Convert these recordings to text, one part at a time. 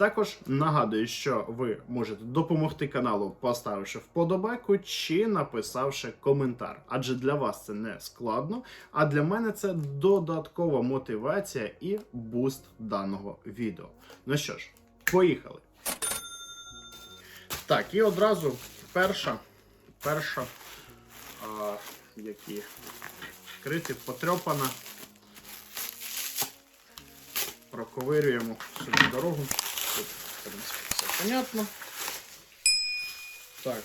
Також нагадую, що ви можете допомогти каналу, поставивши вподобайку чи написавши коментар. Адже для вас це не складно, а для мене це додаткова мотивація і буст даного відео. Ну що ж, поїхали. Так, і одразу перша, перша, а, які вкриті, потрьопана. Проковирюємо собі дорогу. Тут, в принципі, все понятно. Так.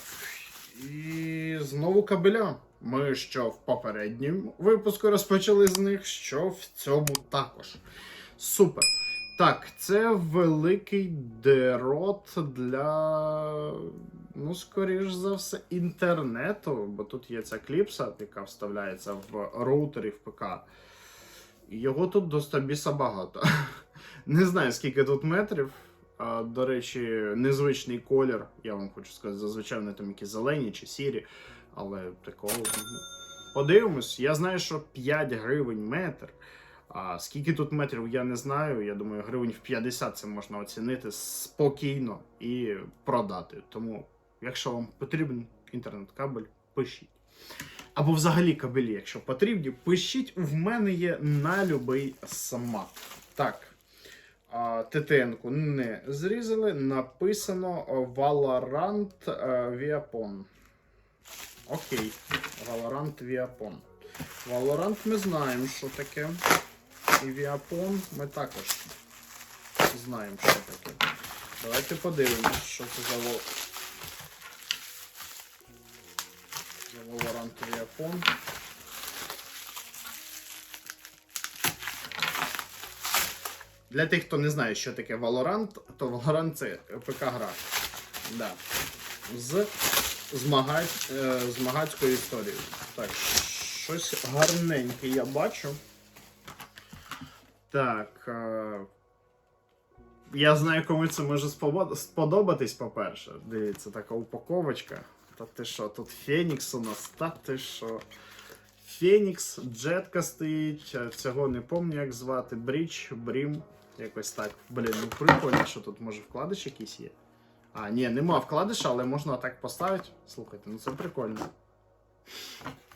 І знову кабеля. Ми що в попередньому випуску розпочали з них, що в цьому також. Супер. Так, це великий дерот для, ну, скоріш за все, інтернету, бо тут є ця кліпса, яка вставляється в роутер і в ПК. Його тут до стабіса багато. Не знаю, скільки тут метрів. До речі, незвичний колір. Я вам хочу сказати, зазвичай вони там якісь зелені чи сірі, але такого. Подивимось. Я знаю, що 5 гривень метр. А скільки тут метрів, я не знаю. Я думаю, гривень в 50 це можна оцінити спокійно і продати. Тому, якщо вам потрібен інтернет-кабель, пишіть. Або взагалі кабелі, якщо потрібні, пишіть. В мене є на любий смак. Так. ТТН-ку не зрізали. Написано Valorant е, Viapon. Окей. Valorant Viapon. Valorant ми знаємо, що таке. І Viapon ми також знаємо, що таке. Давайте подивимось, що це за Valorant Viapon. Для тих, хто не знає, що таке Valorant, то Valorant це ПК-гра. Да. З змагать, е, змагацькою історією. Так, щось гарненьке я бачу. Так. Е, я знаю, кому це може сподобатись, по-перше. Дивіться, така упаковочка. Та ти що, тут Фенікс у нас, та ти що. Фенікс, Джетка стоїть, цього не пам'ятаю, як звати. Бріч, Брім. Якось так. Блін, ну прикольно, що тут може вкладиш якийсь є. А, ні, нема вкладиша, але можна так поставити. Слухайте, ну це прикольно.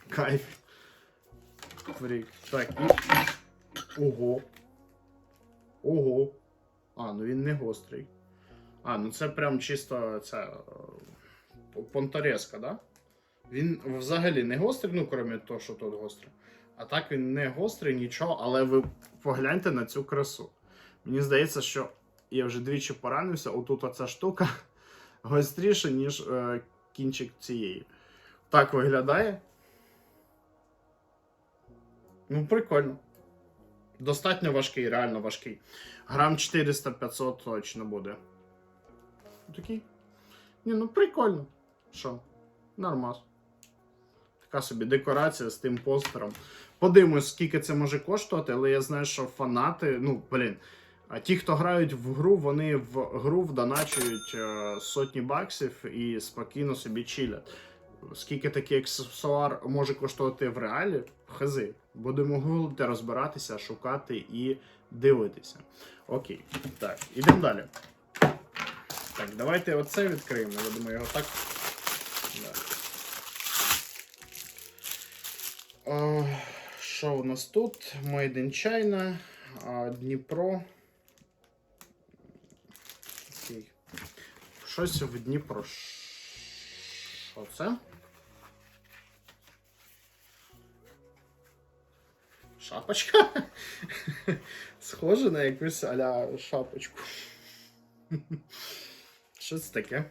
Кайф. Фрік. Так, і. Ого. Ого. А, ну він не гострий. А, ну це прям чисто ця. е, Понторезка, да? Він взагалі не гострий, ну, крім того, що тут гострий. А так він не гострий, нічого, але ви погляньте на цю красу. Мені здається, що я вже двічі поранився, отут оця штука гостріша, ніж е, кінчик цієї. Так виглядає. Ну, прикольно. Достатньо важкий, реально важкий. Грам 400-500 точно буде. Такий. Ні, ну прикольно. Що? Нормас. Така собі декорація з тим постером. Подивимось, скільки це може коштувати, але я знаю, що фанати, ну, блін. А ті, хто грають в гру, вони в гру вдоначують е, сотні баксів і спокійно собі чилять. Скільки такий аксесуар може коштувати в реалі? Хази. Будемо гуглити, розбиратися, шукати і дивитися. Окей. Так, ідемо далі. Так, давайте оце відкриємо. Я думаю, його так. Да. А, Що у нас тут? Made in China, а, Дніпро. Окей. Щось в Дніпро. Що це? Шапочка? Схоже на якусь аля шапочку. Що це таке?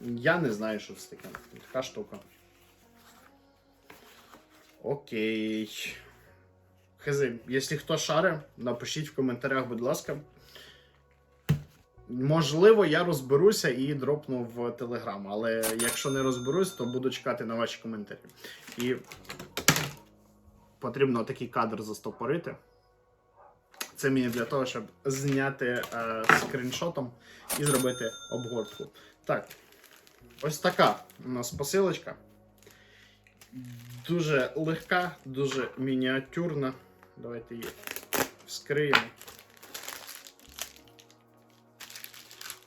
Я не знаю, що це таке. Така штука. Окей. Хз, якщо хто шаре, напишіть в коментарях, будь ласка. Можливо, я розберуся і дропну в Телеграм, але якщо не розберусь, то буду чекати на ваші коментарі. І потрібно такий кадр застопорити. Це мені для того, щоб зняти е, скріншотом і зробити обгортку. Так, ось така у нас посилочка. Дуже легка, дуже мініатюрна. Давайте її Вскриємо.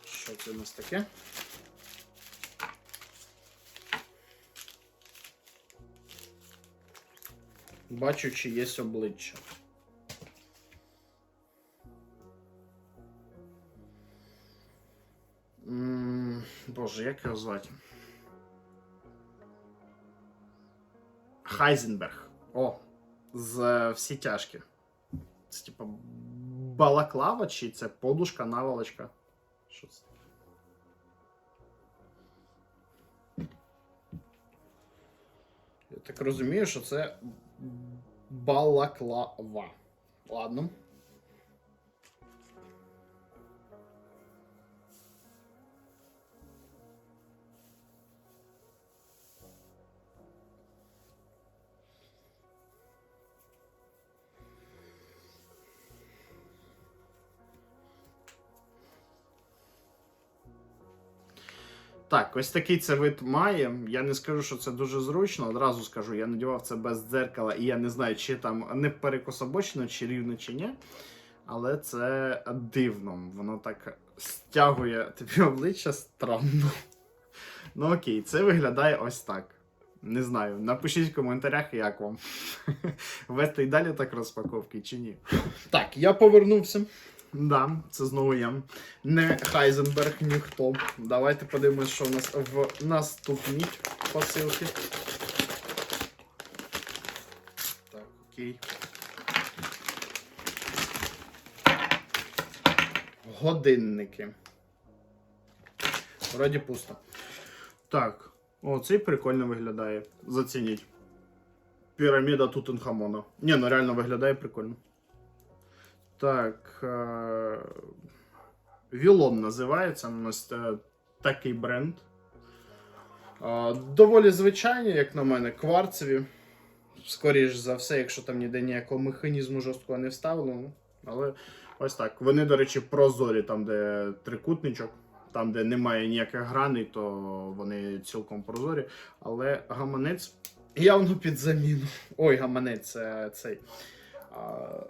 Що це у нас таке? Бачу, чи є обличчя. Боже, як його звати? Хайзенберг. О, з е, всі тяжкі. Це типа балаклава чи це подушка, наволочка? Що це? Я так розумію, що це балаклава. Ладно. Так, ось такий це вид має. Я не скажу, що це дуже зручно. Одразу скажу, я надівав це без дзеркала, і я не знаю, чи там не перекособочено, чи рівно, чи ні. Але це дивно. Воно так стягує тобі обличчя странно. Ну окей, це виглядає ось так. Не знаю. Напишіть в коментарях, як вам. Вести й далі так розпаковки чи ні. Так, я повернувся. Да, це знову я. Не Хайзенберг, ніхто. Давайте подивимось, що в нас в наступній посилці. Так, окей. Годинники. Вроді пусто. Так. О, цей прикольно виглядає. Зацініть. Піраміда Тутенхамона. Ні, ну реально виглядає прикольно. Так. Е... Вілон називається. У нас е, такий бренд. Е, доволі звичайні, як на мене, кварцеві. Скоріш за все, якщо там ніде ніякого механізму жорсткого не вставлено. Але ось так. Вони, до речі, прозорі, там, де трикутничок, там, де немає ніяких граней, то вони цілком прозорі. Але гаманець явно під заміну. Ой, гаманець це цей.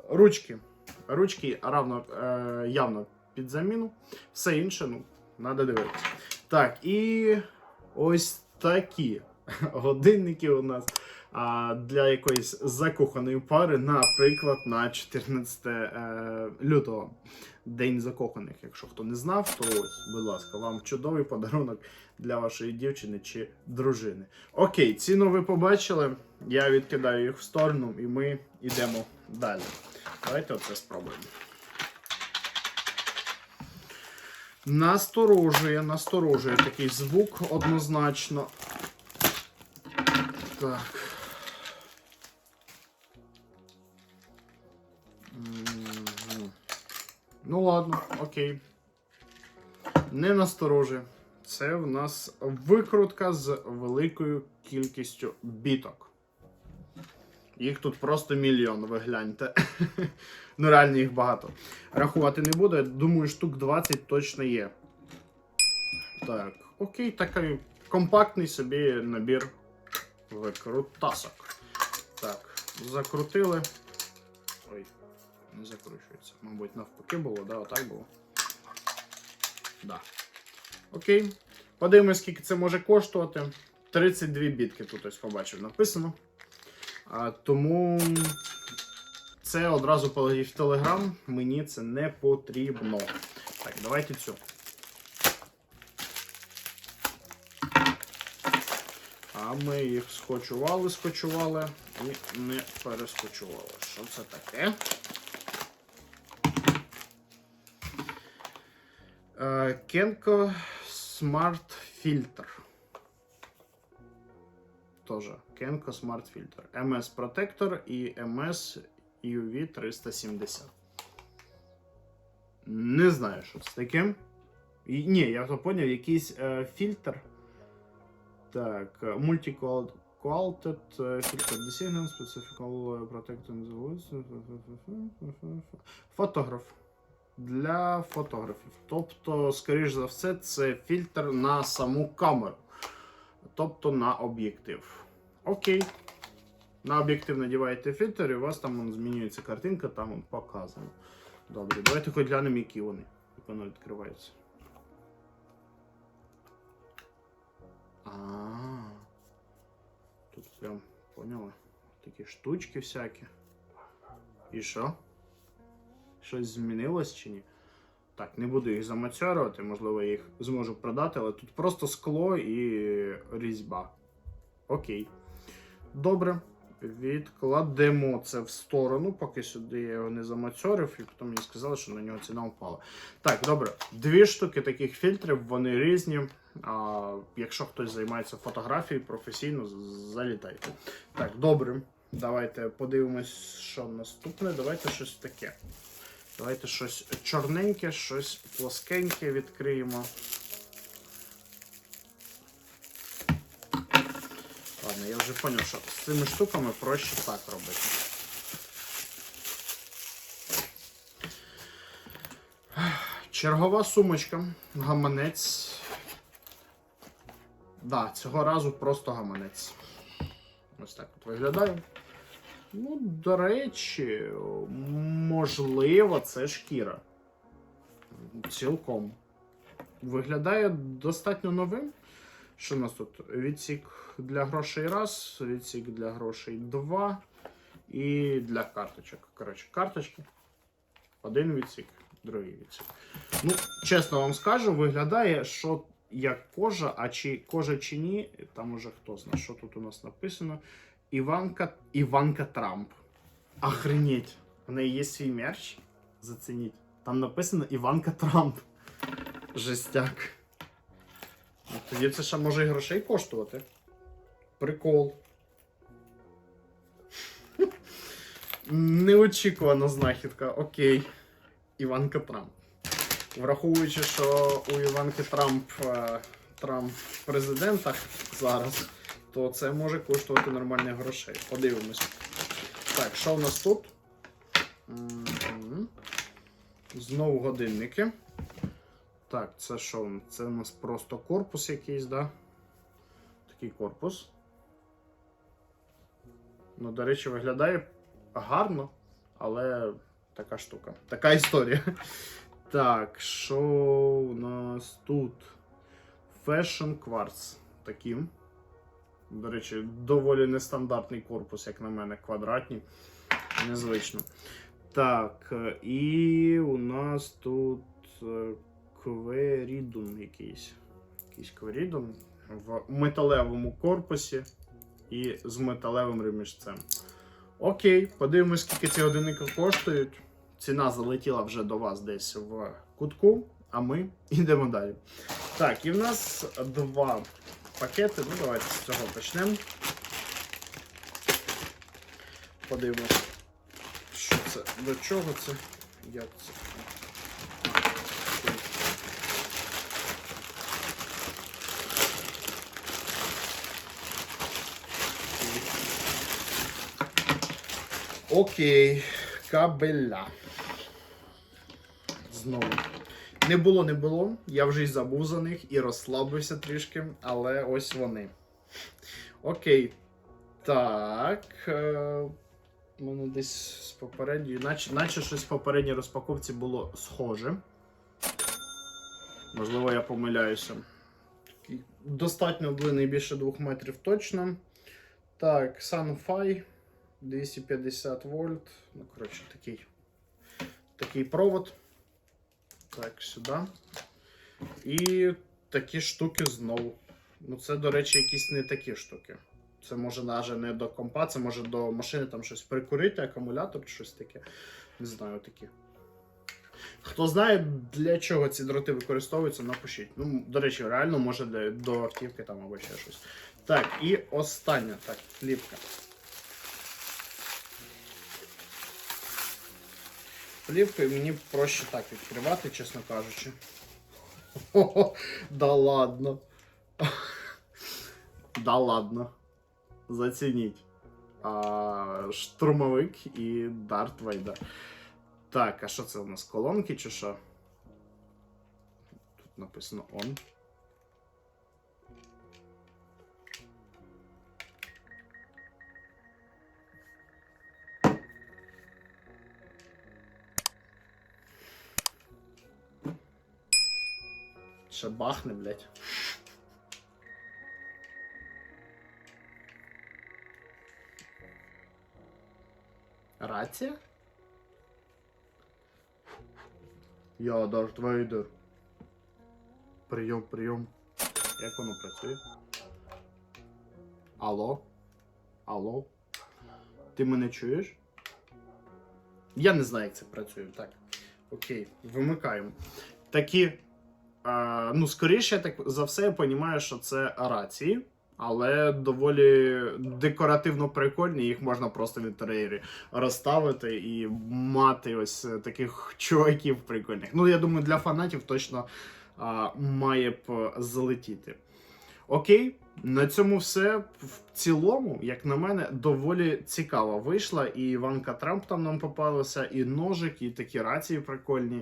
Ручки. Ручки равно, е, явно під заміну. Все інше, ну, треба дивитися. Так, і ось такі годинники у нас а, для якоїсь закоханої пари, наприклад, на 14 е, лютого. День закоханих. Якщо хто не знав, то ось, будь ласка, вам чудовий подарунок для вашої дівчини чи дружини. Окей, ціну ви побачили. Я відкидаю їх в сторону, і ми йдемо далі. Давайте оце спробуємо. Насторожує, насторожує такий звук однозначно. Так. Ну ладно, окей. Не насторожує. Це в нас викрутка з великою кількістю біток. Їх тут просто мільйон, ви гляньте. ну, реально їх багато. Рахувати не буду, я думаю, штук 20 точно є. Так, окей, такий компактний собі набір викрутасок. Так, закрутили. Ой, не закручується. Мабуть, навпаки було, да, отак було. Да. Окей. Подивимось, скільки це може коштувати. 32 бітки тут ось побачив написано. Тому це одразу в Телеграм. Мені це не потрібно. Так, давайте цю. А ми їх скочували, скочували і не перескочували. Що це таке? Kenko Smart Filter. Тоже Kenko Smart Filter. MS Protector і MS UV 370. Не знаю, що це таке. І, ні, я то поняв, якийсь е, фільтр. Так, Multi-Quality Filter Decision, Specifical Protector Фотограф. Для фотографів. Тобто, скоріш за все, це фільтр на саму камеру. Тобто на об'єктив. Окей. На об'єктив надіваєте фільтр, і у вас там вон, змінюється картинка, там вон, показано. Добре, давайте хоч глянемо, які вони. Як воно відкривається. А. Тут прям, поняли? Такі штучки всякі. І що? Щось змінилось чи ні? Так, не буду їх замацьорувати, можливо, я їх зможу продати, але тут просто скло і різьба. Окей. Добре. Відкладемо це в сторону, поки сюди я його не замацьорив, і потім мені сказали, що на нього ціна впала. Так, добре. Дві штуки таких фільтрів, вони різні. А, якщо хтось займається фотографією професійно, залітайте. Так, добре. Давайте подивимось, що наступне. Давайте щось таке. Давайте щось чорненьке, щось плоскеньке відкриємо. Ладно, я вже зрозумів, що з цими штуками проще так робити. Чергова сумочка, гаманець. Да, цього разу просто гаманець. Ось так от виглядає. Ну, до речі, можливо, це шкіра. Цілком. Виглядає достатньо новим. Що у нас тут? Відсік для грошей раз, відсік для грошей два. І для карточок. Коротше, карточки. Один відсік, другий відсік. Ну, чесно вам скажу, виглядає, що як кожа, а чи кожа чи ні, там уже хто знає, що тут у нас написано. Іванка, Іванка Трамп. Охренеть. У неї є свій мерч. Зацініть. Там написано Іванка Трамп. Жестяк. Ну, Тоді це ще може і грошей коштувати. Прикол. Неочікувана знахідка. Окей. Іванка Трамп. Враховуючи, що у Іванки Трамп е, Трамп в президентах зараз, то це може коштувати нормальних грошей. Подивимось. Так, що в нас тут? Знову годинники. Так, це що? Це у нас просто корпус якийсь, да? Такий корпус. Ну, до речі, виглядає гарно, але така штука. Така історія. Так, що у нас тут? Fashion Quartz. Таким. До речі, доволі нестандартний корпус, як на мене, квадратний. Незвично. Так, е, і у нас тут е, кверідум якийсь. Якийсь кверідум в металевому корпусі і з металевим ремішцем. Окей, подивимось, скільки ці годинники коштують. Ціна залетіла вже до вас десь в кутку, а ми йдемо далі. Так, і в нас два пакети. Ну, давайте з цього почнемо. Подивимось, що це, до чого це, як це. Окей, кабеля. Знову. Не було, не було. Я вже й забув за них і розслабився трішки, але ось вони. Окей. Так. Е, у мене десь з попередньої, наче, наче щось в попередній розпаковці було схоже. Можливо, я помиляюся. Достатньо длинний, більше 2 метрів точно. Так, Sunfy 250 вольт. Ну, коротше, такий, такий провод. Так, сюди. І такі штуки знову. Ну, це, до речі, якісь не такі штуки. Це може навіть не до компа, це може до машини там щось прикурити, акумулятор щось таке. Не знаю такі. Хто знає, для чого ці дроти використовуються, напишіть. Ну, до речі, реально може для, до автівки там або ще щось. Так, і остання так, плівка. Плівкою мені проще так відкривати, чесно кажучи. О, да ладно. Да ладно. Зацініть. А, штурмовик і Дарт Вейдер. Так, а що це у нас? Колонки чи що? Тут написано on. Ще бахне, блядь. Рація? Я Дарт Вейдер. Прийом, прийом. Як воно працює? Алло? Алло? Ти мене чуєш? Я не знаю, як це працює. Так. Окей, вимикаємо. Такі. Е, ну, скоріше, я так за все, я розумію, що це рації, але доволі декоративно прикольні. Їх можна просто в інтер'єрі розставити і мати ось е, таких чуваків прикольних. Ну, я думаю, для фанатів точно а, має б залетіти. Окей, на цьому все. В цілому, як на мене, доволі цікаво вийшла. І Іванка Трамп там нам попалася, і ножик, і такі рації прикольні.